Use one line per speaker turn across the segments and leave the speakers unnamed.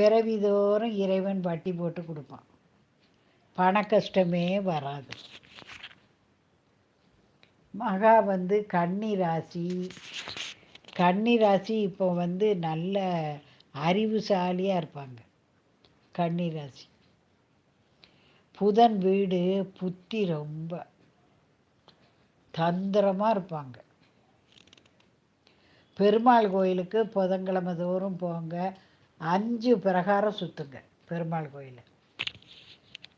பிறவிதோறும் இறைவன் வட்டி போட்டு கொடுப்பான். பண கஷ்டமே வராது. மகா வந்து கன்னி ராசி கன்னி ராசி இப்போ வந்து நல்ல அறிவுசாலியாக இருப்பாங்க. கன்னி ராசி புதன் வீடு புத்தி ரொம்ப தந்திரமாக இருப்பாங்க. பெருமாள் கோயிலுக்கு புதன்கிழமை தோறும் போங்க. அஞ்சு பிரகாரம் சுற்றுங்க பெருமாள் கோயில்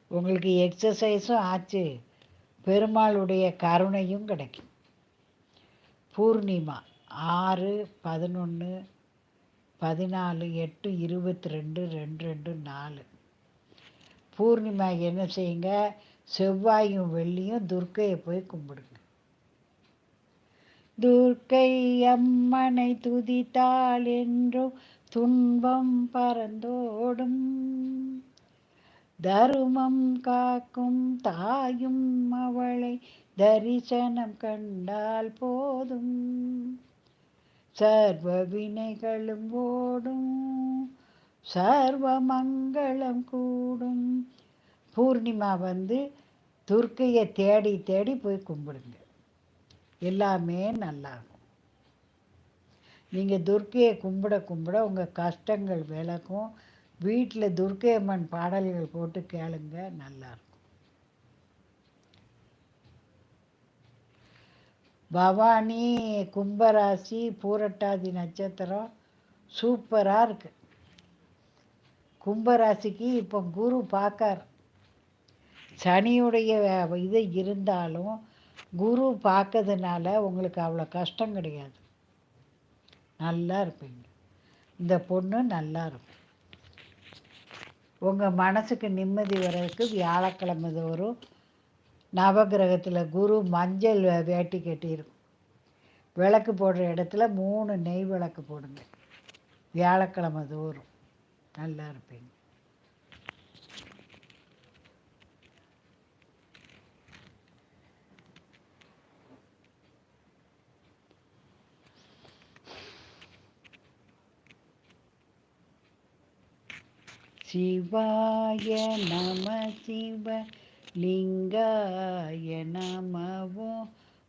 உங்களுக்கு எக்ஸசைஸும் ஆச்சு பெருமாளுடைய கருணையும் கிடைக்கும். பூர்ணிமா ஆறு பதினொன்று பதினாலு எட்டு இருபத்தி ரெண்டு ரெண்டு ரெண்டு நாலு. பூர்ணிமா என்ன செய்யுங்க செவ்வாயும் வெள்ளியும் துர்க்கையை போய் கும்பிடுங்க. துர்க்கை அம்மனை துதித்தாள் என்றும் துன்பம் பறந்தோடும் தருமம் காக்கும் தாயும் அவளை தரிசனம் கண்டால் போதும். சர்வ வினைகளும் ஓடும் சர்வ மங்களம் கூடும். பூர்ணிமா வந்து துர்க்கையை தேடி தேடி போய் கும்பிடுங்க. எல்லாமே நல்லாகும். நீங்கள் துர்க்கையை கும்பிட கும்பிட உங்கள் கஷ்டங்கள் விளக்கும் வீட்டில் துர்க்கை அம்மன் பாடல்கள் போட்டு கேளுங்க நல்லாயிருக்கும் பவானி கும்பராசி பூரட்டாதி நட்சத்திரம் சூப்பராக இருக்கு. கும்பராசிக்கு இப்போ குரு பார்க்கார் சனியுடைய இது இருந்தாலும் குரு பார்க்கறதுனால உங்களுக்கு அவ்வளோ கஷ்டம் கிடையாது. நல்லா இருப்பீங்க. இந்த பொண்ணு நல்லா இருக்கும். உங்கள் மனசுக்கு நிம்மதி வர்றதுக்கு வியாழக்கிழமை தோறும் நவகிரகத்தில் குரு மஞ்சள் வேட்டி கட்டியிருக்கும் விளக்கு போடுற இடத்துல மூணு நெய் விளக்கு போடுங்க. வியாழக்கிழமை தோறும் நல்லா இருப்பீங்க. சிவாய நம சிவ லிங்காய நமவோ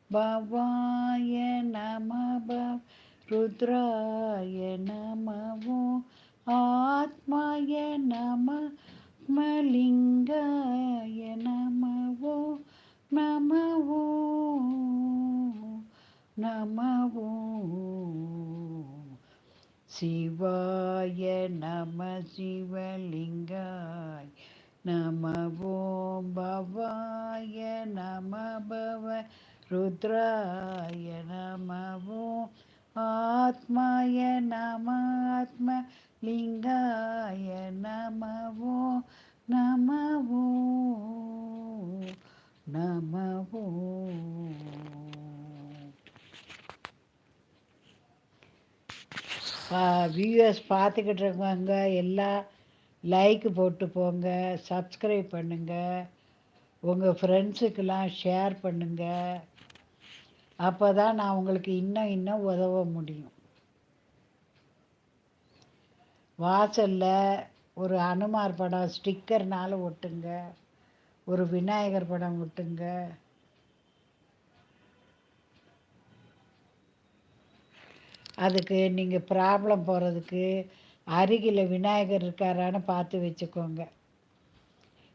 பவாய நம பவ ருத்ராய நமவோ ஆத்மாய நம மலிங்காய நமவோ நமவோ நமவோ சிவாய நம சிவலிங்காய். நம ஓம் பவாய நம பவ ருத்ராய நம ஓம் ஆத்மாய நம ஆத்ம லிங்காய நம ஓம் நம ஓம் நம ஓம் வியூவர்ஸ் பார்த்துக்கிட்டு இருக்கவங்க எல்லாம் லைக் போட்டு போங்க சப்ஸ்கிரைப் பண்ணுங்கள் உங்கள் ஃப்ரெண்ட்ஸுக்கெல்லாம் ஷேர் பண்ணுங்கள் அப்போ தான் நான் உங்களுக்கு இன்னும் இன்னும் உதவ முடியும். வாசலில் ஒரு அனுமார் படம் ஸ்டிக்கர்னால ஒட்டுங்க. ஒரு விநாயகர் படம் ஒட்டுங்க. அதுக்கு நீங்கள் ப்ராப்ளம் போகிறதுக்கு அருகில் விநாயகர் இருக்காரான்னு பார்த்து வச்சுக்கோங்க.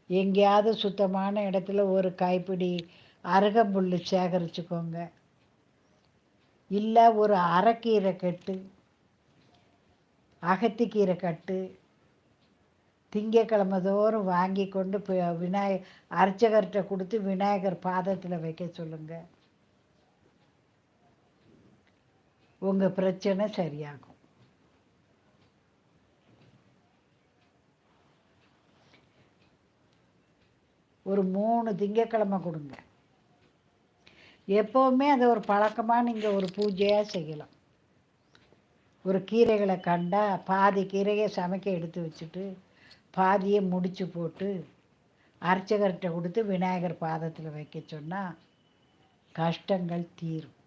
எங்கேயாவது சுத்தமான இடத்துல ஒரு கைப்பிடி அருகம்புல் சேகரிச்சுக்கோங்க. இல்லை ஒரு அரைக்கீரை கட்டு அகத்திக்கீரை கட்டு திங்கக்கிழமை தோறும் வாங்கி கொண்டு போய் விநாய அர்ச்சகர்கிட்ட கொடுத்து விநாயகர் பாதத்தில் வைக்க சொல்லுங்கள் உங்கள் பிரச்சனை சரியாகும். ஒரு மூணு திங்கக்கிழமை கொடுங்க. எப்போவுமே அதை ஒரு பழக்கமாக நீங்கள் ஒரு பூஜையாக செய்யலாம். ஒரு கீரைகளை கண்டால் பாதி கீரையை சமைக்க எடுத்து வச்சுட்டு பாதியை முடித்து போட்டு அர்ச்சகர்கிட்ட கொடுத்து விநாயகர் பாதத்தில் வைக்க சொன்னால் கஷ்டங்கள் தீரும்.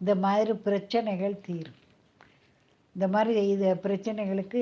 இந்த மாதிரி பிரச்சனைகள் தீரும். இந்த மாதிரி இது பிரச்சனைகளுக்கு